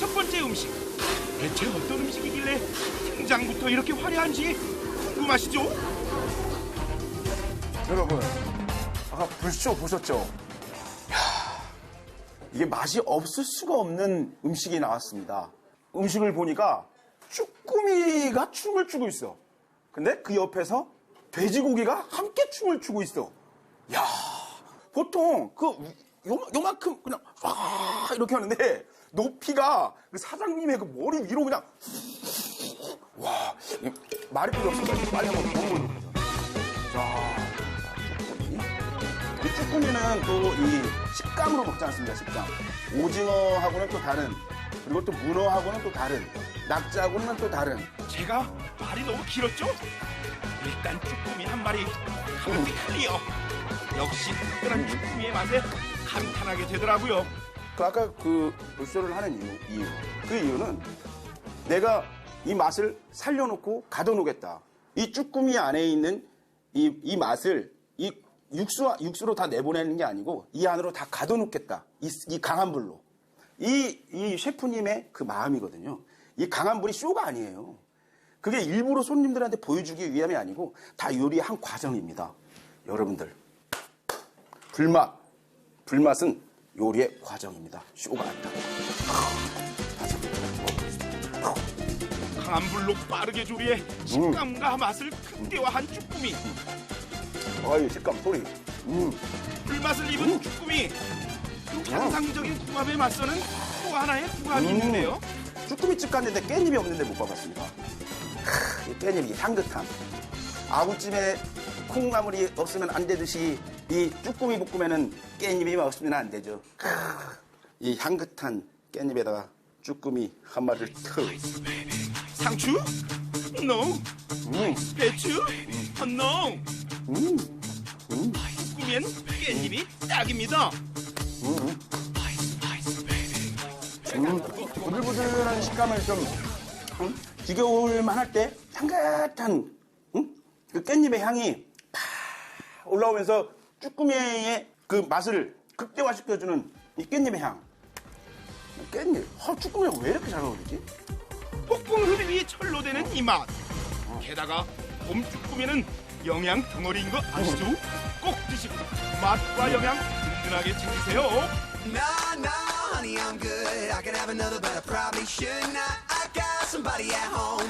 첫 번째 음식. 대체 어떤 음식이길래 등장부터 이렇게 화려한지 궁금하시죠? 여러분, 아까 불쇼 보셨죠? 이게 맛이 없을 수가 없는 음식이 나왔습니다. 음식을 보니까 쭈꾸미가 춤을 추고 있어. 근데 그 옆에서 돼지고기가 함께 춤을 추고 있어. 야 보통 그 요, 요만큼 그냥 와 이렇게 하는데 높이가 그 사장님의 그 머리 위로 그냥 와 이- 말이 필요 없습니다. 빨리 한번 먹어보도록 하죠. 자. 이 쭈꾸미는 또 이 식감으로 먹지 않습니까? 식감. 오징어하고는 또 다른, 그리고 또 문어하고는 또 다른, 낙지하고는 또 다른. 제가 말이 너무 길었죠? 일단 쭈꾸미 한 마리 가볍게 클리어. 역시 특별한 쭈꾸미의 맛에 감탄하게 되더라고요. 그 아까 그 불쇼를 하는 이유, 이유. 그 이유는 내가 이 맛을 살려놓고 가둬놓겠다. 이 쭈꾸미 안에 있는 이, 이 맛을 이 육수, 육수로 다 내보내는 게 아니고 이 안으로 다 가둬놓겠다. 이, 이 강한 불로. 이, 이 셰프님의 그 마음이거든요. 이 강한 불이 쇼가 아니에요. 그게 일부러 손님들한테 보여주기 위함이 아니고 다 요리의 한 과정입니다. 여러분들. 불맛. 불맛은 요리의 과정입니다. 쇼가 아니다. 강한 불로 빠르게 조리해 식감과 맛을 극대화한 쭈꾸미. 아이 식감 소리. 음. 불맛을 입은 쭈꾸미. 환상적인 궁합에 맞서는 또 하나의 궁합이 있는데요. 쭈꾸미집 갔는데 깻잎이 없는데 못 봐봤습니다. 크, 이 깻잎 이 향긋함. 아구찜에 콩나물이 없으면 안 되듯이 이 쭈꾸미 볶음에는 깻잎이 없으면 안 되죠. 크, 이 향긋한 깻잎에다가 쭈꾸미 한 마리를 턱. 상추? No. 음, 배추? 어, no. 음, 쭈꾸미엔 깻잎이 딱입니다. 음, 부들부들한 식감을 좀 음, 지겨울 만 할 때 향긋한 음? 그 깻잎의 향이 팍 올라오면서 쭈꾸미의 그 맛을 극대화시켜주는 이 깻잎의 향. 깻잎. 아, 쭈꾸미랑 왜 이렇게 잘 어울리지? 폭풍 흡입이 철로 되는 이 맛. 게다가 봄 쭈꾸미는 영양 덩어리인 거 아시죠? 꼭 드시고 맛과 영양 든든하게 챙기세요. No, no, honey, good. I could have another, but I probably should not. I got somebody at home.